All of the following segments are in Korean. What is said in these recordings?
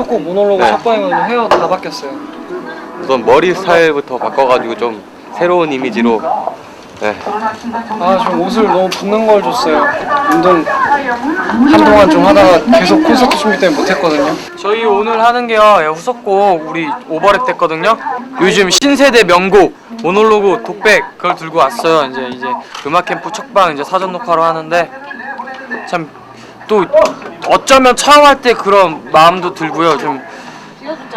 후속곡 모놀로그 네. 첫 방이거든요. 헤어 다 바뀌었어요. 우선 머리 스타일부터 바꿔가지고 좀 새로운 이미지로 네. 아, 좀 옷을 너무 붙는 걸 줬어요. 운동 한동안 좀 하다가 계속 콘서트 준비 때문에 못했거든요. 저희 오늘 하는 게요, 예, 후속곡 우리 오버랩 됐거든요. 요즘 신세대 명곡 모놀로그 독백 그걸 들고 왔어요. 이제 이제 음악 캠프 첫방 이제 사전 녹화로 하는데 참 또 어쩌면 처음 할 때 그런 마음도 들고요. 좀,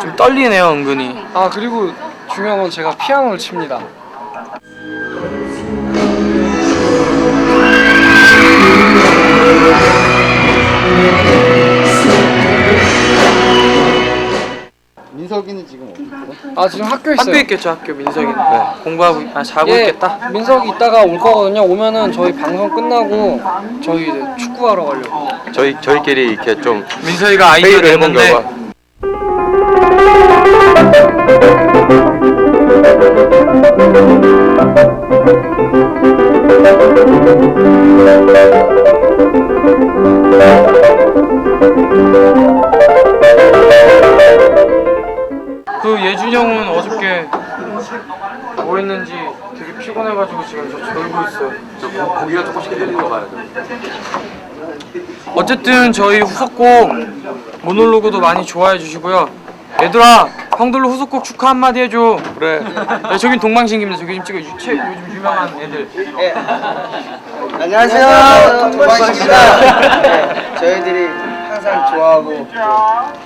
좀 떨리네요, 은근히. 아 그리고 중요한 건 제가 피아노를 칩니다. 민석이는 지금? 아 지금 학교 있어요. 학교 있겠죠 학교 민석이는 네. 공부하고 아 자고 예, 있겠다 민석이 이따가 올 거거든요. 오면은 저희 방송 끝나고 저희 이제 축구하러 가려고. 저희 저희끼리 이렇게 좀 민석이가 아이디어 회의를 해본 냈는데 저희 후속곡 모놀로그도 많이 좋아해 주시고요 얘들아 형들로 후속곡 축하 한마디 해줘 그래. 네, 저긴 동방신기입니다 저기 지금 찍어 유, 최, 요즘 유명한 애들 안녕하세요. 동방입니다. 네, 저희들이 항상 좋아하고 또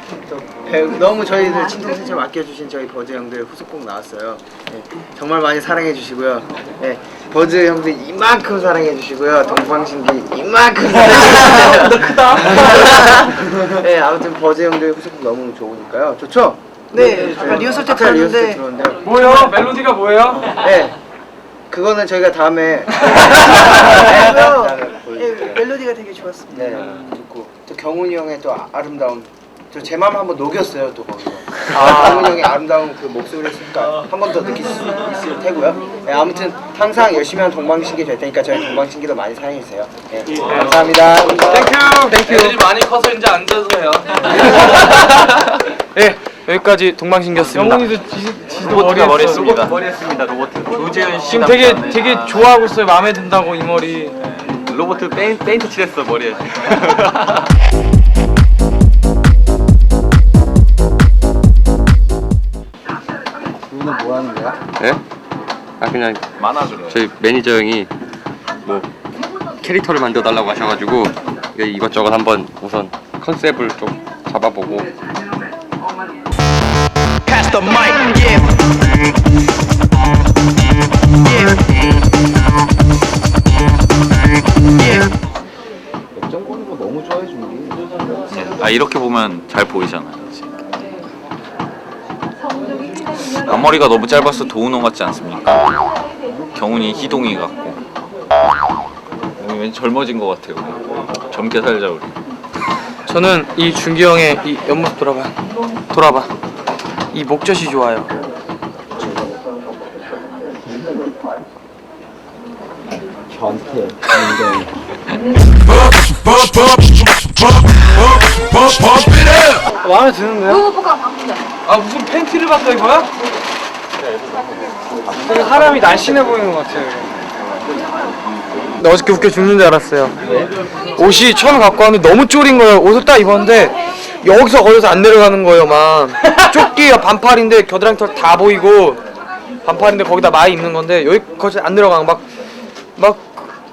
배우, 너무 저희들 친동생처럼 아껴주신 저희 버즈 형들 후속곡 나왔어요. 네, 정말 많이 사랑해 주시고요. 네, 버즈 형들 이만큼 사랑해 주시고요. 동방신기 이만큼 사랑해 주시고요. 크다. 네, 아무튼 버즈 형들 후속곡 너무 좋으니까요. 좋죠? 네, 아까 리허설 때 아까 리허설 때 들었는데 들었는데요. 뭐요? 멜로디가 뭐예요? 네. 그거는 저희가 다음에 그래서 다음에 예, 보여드릴게요. 멜로디가 되게 좋았습니다. 네, 듣고 또 경훈이 형의 또 아- 아름다운 저제맘 한번 녹였어요 또 거기서 아. 경훈이 형의 아름다운 그 목소리를 쓰니까 한 번 더 느낄 수 있을 테고요. 네, 아무튼 항상 열심히 한 동방신기 될 테니까 저희 동방신기도 많이 사랑해 주세요. 네, 감사합니다. 땡큐 땡큐 애들이 많이 커서 이제 앉아서 해요 예 여기까지 동방신기였습니다 영훈이도 지, 지도 로봇가 머리 했어. 했습니다. 머리 했습니다. 로봇. 조재현 씨. 지금 되게 되게 좋아하고 있어요 마음에 든다고 이 머리 로봇 페인, 페인트 칠했어 머리에. 네? 아 그냥 만화그래. 저희 매니저 형이 뭐 캐릭터를 만들어 달라고 하셔가지고 이것저것 한번 우선 컨셉을 좀 잡아보고 Pass the mic, yeah. 역전 보는 거 너무 좋아해 준비. 아 이렇게 보면 잘 보이잖아. 앞머리가 너무 짧아서 도우노 같지 않습니까? 경훈이 희동이 같고. 왠지 젊어진 것 같아요. 젊게 살자 우리. 저는 이 준기 형의 이 옆모습 돌아봐 돌아봐 이 목젖이 좋아요 변태. 마음에 드는데요? 아 무슨 팬티를 봤어 이거야? 되게 사람이 날씬해 보이는 것 같아요. 나 어저께 웃겨 죽는 줄 알았어요 옷이 처음 갖고 왔는데 너무 쫄인 거예요 옷을 딱 입었는데 여기서 걸려서 안 내려가는 거예요 막 조끼가 반팔인데 겨드랑이 털 다 보이고 반팔인데 거기다 많이 입는 건데 여기까지 안 내려가는 막막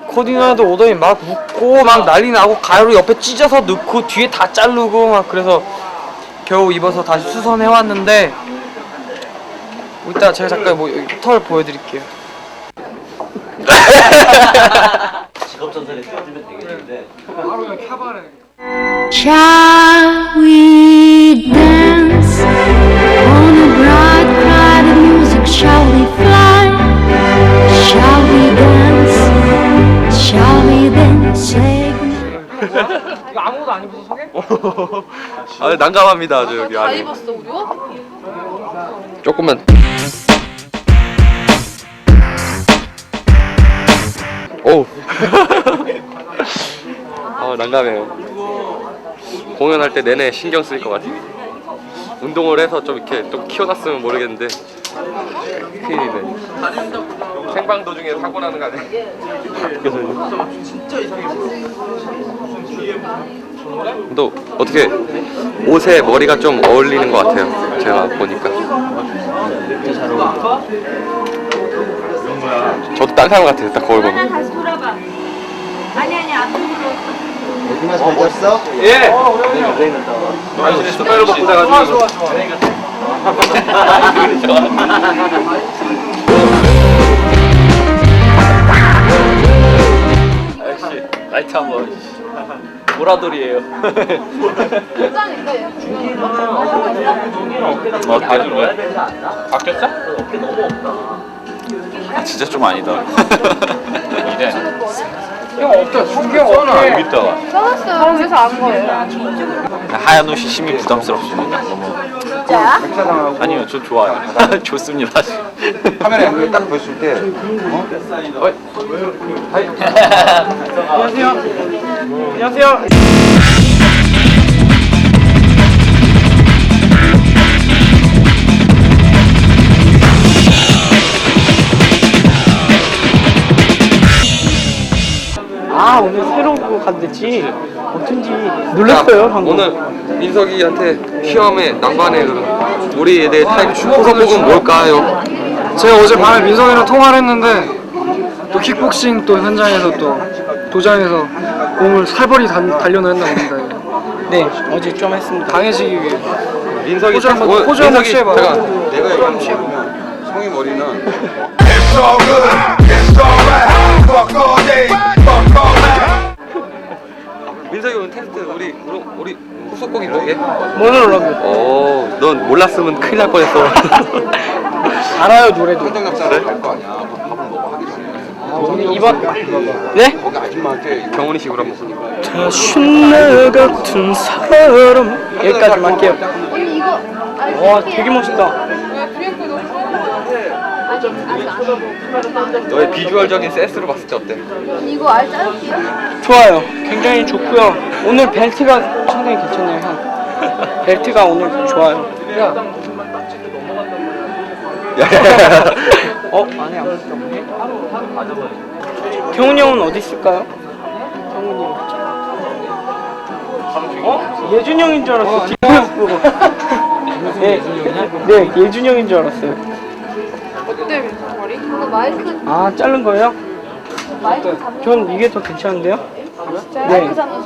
코디네이터 오더니 막 묶고 막 난리 나고 가위로 옆에 찢어서 넣고 뒤에 다 자르고 막 그래서 겨우 입어서 다시 수선해 왔는데 이따 제가 잠깐 뭐 여기 털 보여드릴게요. Shall we dance on a bright crowded music? Shall we fly? Shall we dance? Shall we then say goodnight? 이거 아무것도 안 입어서 소개? 아 난감합니다 아주 여기 다 안에 입었어 우리 옷? 조금만 오. 아 난감해요 공연할 때 내내 신경 쓸것 같아요 운동을 해서 좀 이렇게 좀 키워놨으면 모르겠는데 큰일이네 생방 도중에 사고 나는 거 아니야? 또 어떻게 옷에 머리가 좀 어울리는 것 같아요 제가 보니까. 저도 딴 사람 같아요 딱 거울 보면. 다시 돌아봐. 아니 아니 앞으로. 누나 잘 잤어? 스파이로 먹고 자가지고. 역시 라이트 한번 보라돌이에요. 어, 다 준 거야? 바뀌었어? 아, 진짜 좀 아니다. 이래. 형 없다 중경 없다 여기 있다가. 써놨어요. 그래서 안 거예요. 하얀 옷이 심히 부담스럽습니다. 너무. 진짜야? 아니요, 저 좋아요. 좋습니다. 카메라에 여기 딱 보였을 때 안녕하세요 아 오늘 새로운 거 간댔지 어쩐지 놀랐어요 방금 오늘 민석이한테 시험에 난관에 그럼 우리에 대해 타임 호소복은 뭘까요? 제가 어제 밤에 민석이랑 통화를 했는데 또 킥복싱 또 현장에서 또 도장에서 몸을 살벌이 단, 단련을 했나 봅니다 네 어제 좀 했습니다 강해지기 위해 민석이 포즈 한번- 오늘 포즈 한번 민석이 취해봐. 잠깐 내가 얘기하면 취해보면 성희 머리는 It's all good. It's alright. Fuck all day. Fuck all night. 민석이 오늘 테스트 우리 우리, 우리 후속곡이 뭐게? 뭐는 올라옵니다 어, 넌 몰랐으면 큰일 날 뻔했어. 알아요 노래도 할거 아니야. 전에. 네? 거기 아줌마한테 경훈이 식으로 한번. 신나 같은 사람 여기까지만 할게요 언니 이거. 아니, 와 되게 멋있다 너의 비주얼적인 센스로 봤을 때 어때? 이거 알 자를게요. 좋아요 굉장히 좋고요 오늘 벨트가 상당히 괜찮네요 형 벨트가 오늘 좋아요 어? 안에 아무것도 없네 경훈이 형은 어디 있을까요? 경훈이 형. 어? 예준 형인 줄 알았어. 뒷모습 보고 네, 네 예준 형인 줄 알았어요. 이거 마이크 아 자른 거예요? 마이크 잡는 전 이게 더 괜찮은데요? 네. 네. 마이크 잡는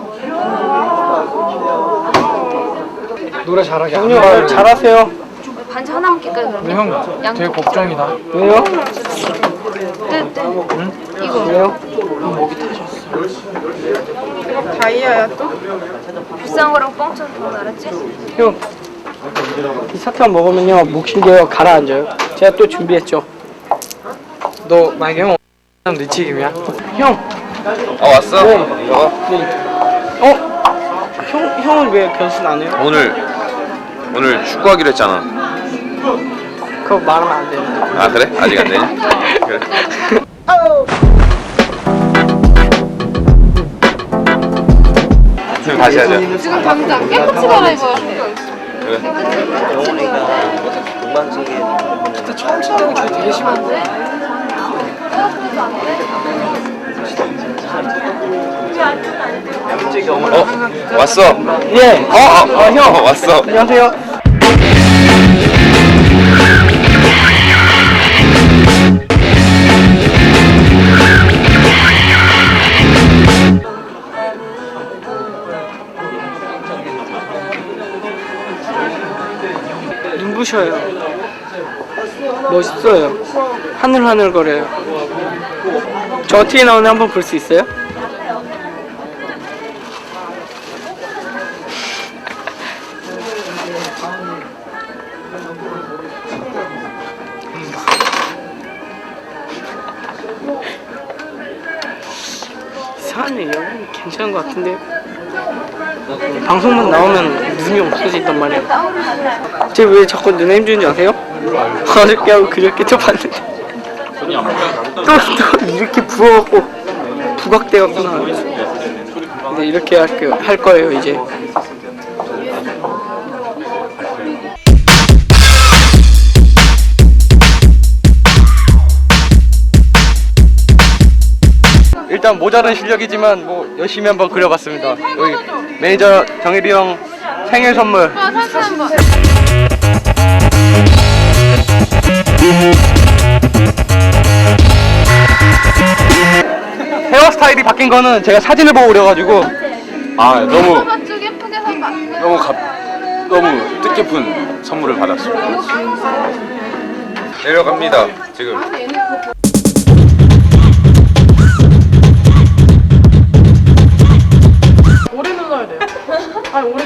노래 잘하게 경훈이 형 잘하세요 반지 하나만 낄까요 그러면? 형 양- 되게 걱정이다 왜요? 네, 네. 이거 왜요? 다이아야 또? 비싼 거랑 뻥쳐서 더 알았지? 형, 이 사탕 먹으면요 목실게요 가라앉아요. 제가 또 준비했죠. 너 만약에 형 늦치기면 형, 아 왔어? 네. 어? 네. 어? 형 형은 왜 변신 안 해요? 오늘 오늘 축구하기로 했잖아. 그거 말하면 안 되는데. 아 그래? 아직 안 되냐? 그래. 지금 다시 하자. 지금 당장 깨끗이 갈아입어야 돼. 그래. 그때 처음 친다는 게 되게 심한데. 어 왔어. 예. 어, 어, 어, 형. 어, 왔어. 안녕하세요. 눈부셔요. 멋있어요. 하늘하늘 거려요. 저 어떻게 나오는지 한번 볼 수 있어요? 이상하네 여기 괜찮은 것 같은데 방송만 나오면 가슴이 없어진단 말이야. 쟤 왜 자꾸 눈에 힘주는지 아세요? 어저께 하고 그저께 또 봤는데. 또, 또 이렇게 부어갖고 부각되었구나. 근데 이렇게 할, 그, 할 거예요, 이제. 일단 모자란 실력이지만 뭐 열심히 한번 그려봤습니다. 여기 매니저 정일이 형 생일 선물. 아, 사진 한 번. 헤어스타일이 바뀐 거는 제가 사진을 보고 그려가지고 아 너무 쭉 예쁘게. 너무 가, 너무 뜻깊은 선물을 받았습니다. 내려갑니다. 지금 오래 눌러야 돼요. 아니 오래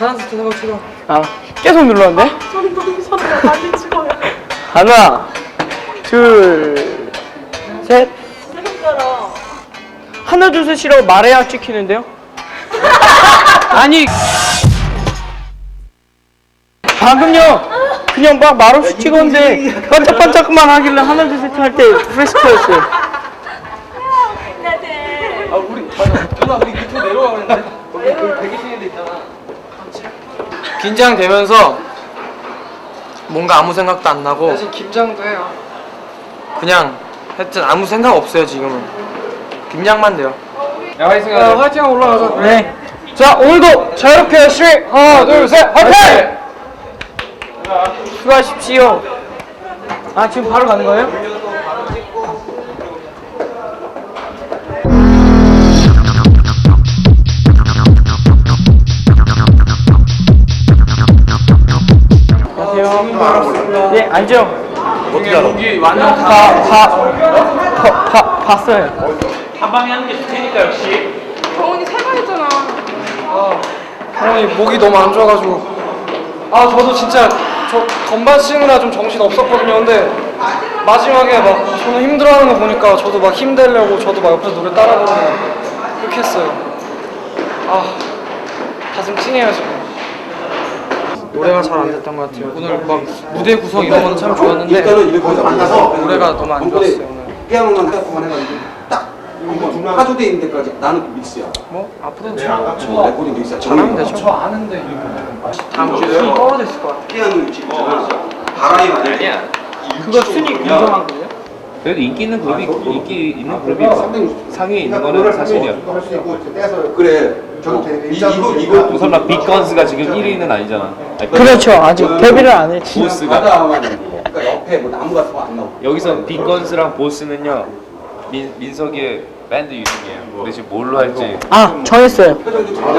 셋 하고 찍어. 아 계속 눌렀는데? 손 너무 손을 많이 찍어요. 하나, 둘, 셋. 하나 둘 셋이라고 말해야 찍히는데요? 아니 방금요 그냥 막 말없이 찍었는데 반짝반짝만 하길래 하나 둘 셋 할 때 프레스코였어요. 아 우리 맞아 누나 우리 밑으로 내려가 그랬는데 거기 그 대기실에 있잖아. 긴장되면서 뭔가 아무 생각도 안 나고 사실 긴장도 해요. 그냥 하여튼 아무 생각 없어요 지금은. 긴장만 돼요. 야 화이팅 하자. 화이팅 올라가자. 네. 자 오늘도 자유롭게 열심히 하나 둘셋 화이팅! 수고하십시오. 아 지금 바로 가는 거예요? 안녕하세요. 네 알죠? 어떻게 알아? 여기 완전 다 다 다 봤어요. 정훈이 세번 했잖아. 형이 목이 너무 안 좋아가지고 아 저도 진짜 저 건반 치느라 좀 정신 없었거든요 근데 마지막에 막 저는 힘들어하는 거 보니까 저도 막 힘내려고 저도 막 옆에서 노래 따라 부르고 그렇게 했어요 아 가슴 찡해요 지금 노래가 잘 안 됐던 것 같아요. 오늘 막 무대 구성 이런 거는 참 좋았는데 일단은 이렇게 해서 만나서 노래가 너무 안 좋았어요 오늘. 피아노만 해갖고만 해가지고 딱 하조돼 있는 데까지 나는 그 믹스야. 뭐? 앞으로는 저저 레코딩 믹스야. 잘하면 되죠 저 아는데 다음 주에 순위 떨어져 있을 것 같아요 피아노 위치 있잖아. 바람이 아니야. 그거 순위 인정한 거예요? 그래도 인기 있는 그룹이 인기 있는 그룹이 상위에 있는 거는 사실이야. 그래. 저기 이, 이거 이거 뭐 설마 빅건스가 지금 1위는 아니잖아. 아니, 그렇죠. 아직 데뷔를 안 했지. 보스가 그러니까 옆에 뭐 나무 같은 거안 나오고. 여기서 빅건스랑 보스는요 민 민석이의 밴드 유닛이에요. 근데 지금 뭘로 할지. 아 정했어요.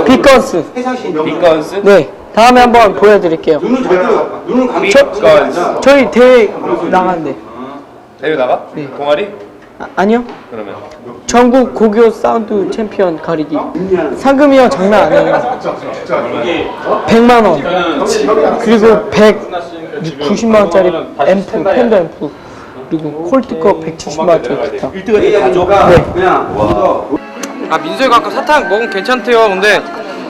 빅건스. 빅건스? 네. 다음에 한번 보여드릴게요. 눈은 잘 들어 눈은 감기 빅건스 저희 대회 나간대. 대회 나가? 네. 동아리? 아, 아니요. 그러면 전국 고교 사운드 챔피언 가리기. 상금이요 장난 아니에요. 100만 원. 그리고 190만 원짜리 앰프, 팬더 앰프. 그리고 콜드컵 170만 원짜리 기타. 1등을 가져가 네. 그냥 아 민서이가 아까 사탕 먹으면 괜찮대요 근데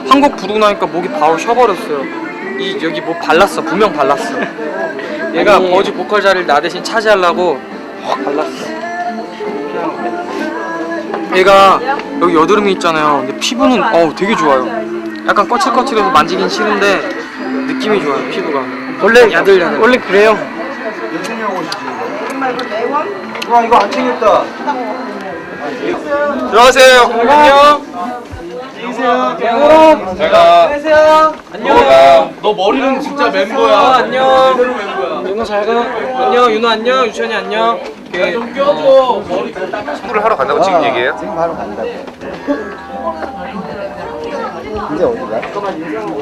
한 곡 부르고 나니까 목이 바로 쉬어버렸어요 이 여기 뭐 발랐어 분명 발랐어 얘가 아니. 버즈 보컬 자리를 나 대신 차지하려고 확 발랐어. 얘가 여기 여드름이 있잖아요. 근데 피부는 어우 되게 좋아요. 약간 거칠거칠해서 만지긴 싫은데 느낌이 좋아요 피부가. 원래 야들야들 원래 그래요. 와 이거 안 챙겼다. 들어가세요. 안녕. 제가 안녕. 너 머리는 진짜 멤버야. 안녕. 윤호 잘 가? 안녕. 윤호 안녕. 유천이 안녕 좀 껴줘 머리 축구를 하러 간다고 지금 얘기해요? 이제 어디가?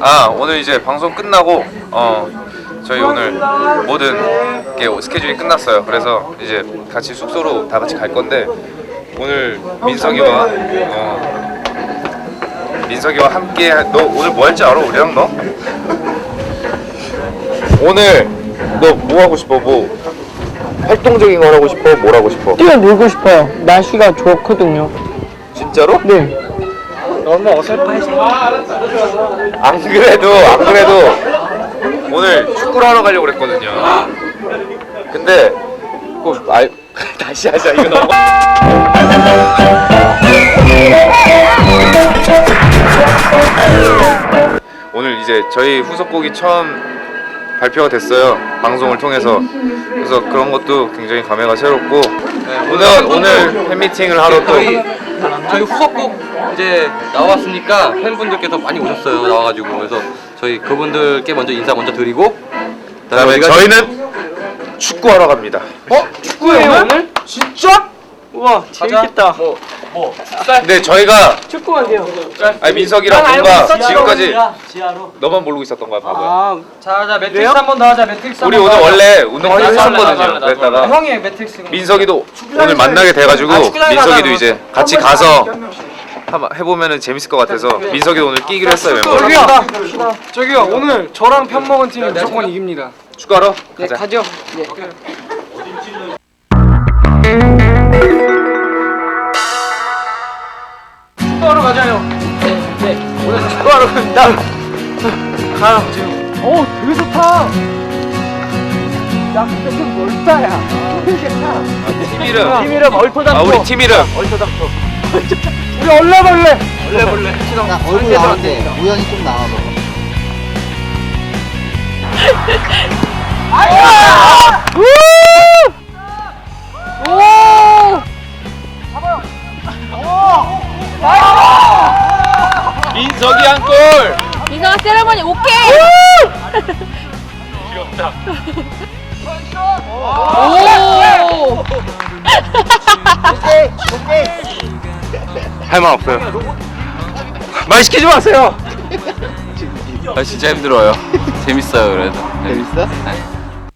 아 오늘 이제 방송 끝나고 어 저희 오늘 모든 게 스케줄이 끝났어요. 그래서 이제 같이 숙소로 다 같이 갈 건데 오늘 민석이와 어 민석이와 함께 너 오늘 뭐 할지 알아 우리랑 너? 오늘 너 뭐 하고 싶어? 뭐 활동적인 걸 하고 싶어? 뭘 하고 싶어? 뛰어놀고 싶어요. 날씨가 좋거든요. 진짜로? 네. 너무 어설퍼해서 안 그래도 안 그래도 오늘 축구를 하러 가려고 그랬거든요. 근데 꼭 알, 다시 하자 이거 너무. 오늘 이제 저희 후속곡이 처음 발표가 됐어요 방송을 통해서 그래서 그런 것도 굉장히 감회가 새롭고 오늘 오늘 팬미팅을 하러 또 저희 저희 후속곡 이제 나왔으니까 팬분들께서 많이 오셨어요 나와가지고 그래서 저희 그분들께 먼저 인사 먼저 드리고 그다음에 저희는 축구하러 갑니다. 어? 축구예요 오늘? 진짜? 우와 재밌겠다. 근데 저희가 축구만 돼요. 아니 민석이랑 뭔가 지금까지 너만 모르고 있었던 거야 바보야. 아, 자 자 매트릭스 한번 더 하자. 매트릭스 우리 한번 오늘. 원래 운동 했었거든요. 그랬다가 형이 매트릭스. 민석이도 오늘 만나게 돼가지고 아, 축구장에 민석이도 가자, 이제 같이 가서 한번 해보면은 재밌을 것 같아서 민석이도 오늘 끼기로 했어요 멤버. 저기요. 저기요 오늘 저랑 편 먹은 팀이 무조건 이깁니다. 축구하러 네 가자. 가죠. 네. 가자요. 네, 네. 오늘 축구하러 갑니다. 가요 지금. 오, 되게 좋다. 야, 근데 좀 멀다, 야. 힘들겠다. 팀 이름. 팀 이름 얼토당토. 아 우리 팀 이름. 얼토당토. 우리 얼레벌레. 얼레벌레. 나 얼굴 나오는데 우연히 좀 나와봐. 민석 세레머니 오케이. 귀엽다. 오. 할말 없어요. 말 시키지 마세요. 아 진짜 힘들어요. 재밌어요 그래도. 재밌어?